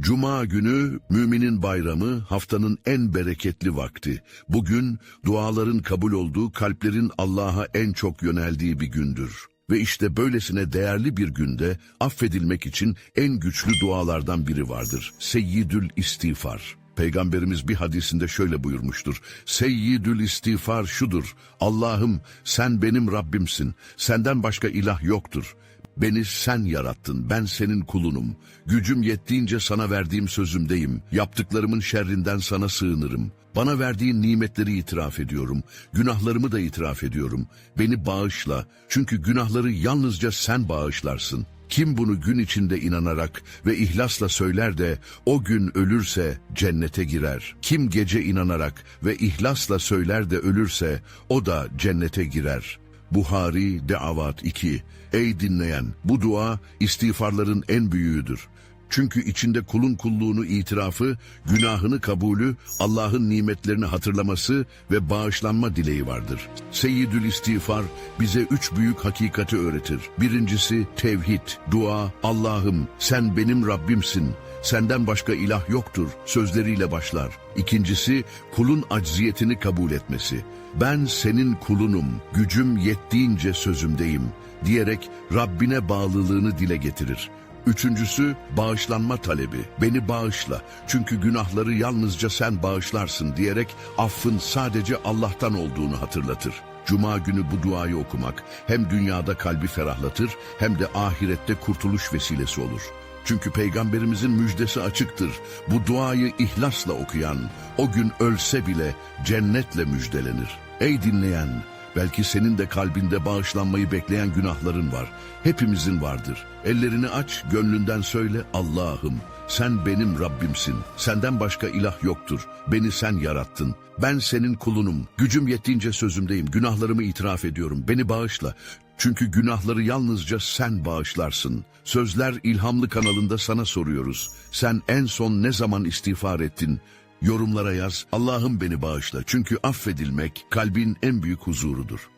Cuma günü müminin bayramı haftanın en bereketli vakti. Bugün duaların kabul olduğu kalplerin Allah'a en çok yöneldiği bir gündür. Ve işte böylesine değerli bir günde affedilmek için en güçlü dualardan biri vardır. Seyyidül İstiğfar. Peygamberimiz bir hadisinde şöyle buyurmuştur. Seyyidül istiğfar şudur. Allah'ım sen benim Rabbimsin. Senden başka ilah yoktur. Beni sen yarattın, ben senin kulunum. Gücüm yettiğince sana verdiğim sözümdeyim. Yaptıklarımın şerrinden sana sığınırım. Bana verdiğin nimetleri itiraf ediyorum. Günahlarımı da itiraf ediyorum. Beni bağışla. Çünkü günahları yalnızca sen bağışlarsın. Kim bunu gün içinde inanarak ve ihlasla söyler de o gün ölürse cennete girer. Kim gece inanarak ve ihlasla söyler de ölürse o da cennete girer. Buhari Deavat 2 Ey dinleyen bu dua istiğfarların en büyüğüdür. Çünkü içinde kulun kulluğunu itirafı, günahını kabulü, Allah'ın nimetlerini hatırlaması ve bağışlanma dileği vardır. Seyyidül İstiğfar bize üç büyük hakikati öğretir. Birincisi tevhid, dua, Allah'ım sen benim Rabbimsin, senden başka ilah yoktur sözleriyle başlar. İkincisi kulun acziyetini kabul etmesi. Ben senin kulunum, gücüm yettiğince sözümdeyim diyerek Rabbine bağlılığını dile getirir. Üçüncüsü bağışlanma talebi. Beni bağışla çünkü günahları yalnızca sen bağışlarsın diyerek affın sadece Allah'tan olduğunu hatırlatır. Cuma günü bu duayı okumak hem dünyada kalbi ferahlatır hem de ahirette kurtuluş vesilesi olur. Çünkü peygamberimizin müjdesi açıktır. Bu duayı ihlasla okuyan o gün ölse bile cennetle müjdelenir. Ey dinleyen, belki senin de kalbinde bağışlanmayı bekleyen günahların var. Hepimizin vardır. Ellerini aç, gönlünden söyle Allah'ım sen benim Rabbimsin. Senden başka ilah yoktur. Beni sen yarattın. Ben senin kulunum. Gücüm yettiğince sözümdeyim. Günahlarımı itiraf ediyorum. Beni bağışla. Çünkü günahları yalnızca sen bağışlarsın. Sözler İlhamlı kanalında sana soruyoruz. Sen en son ne zaman istiğfar ettin? Yorumlara yaz. Allah'ım beni bağışla. Çünkü affedilmek kalbin en büyük huzurudur.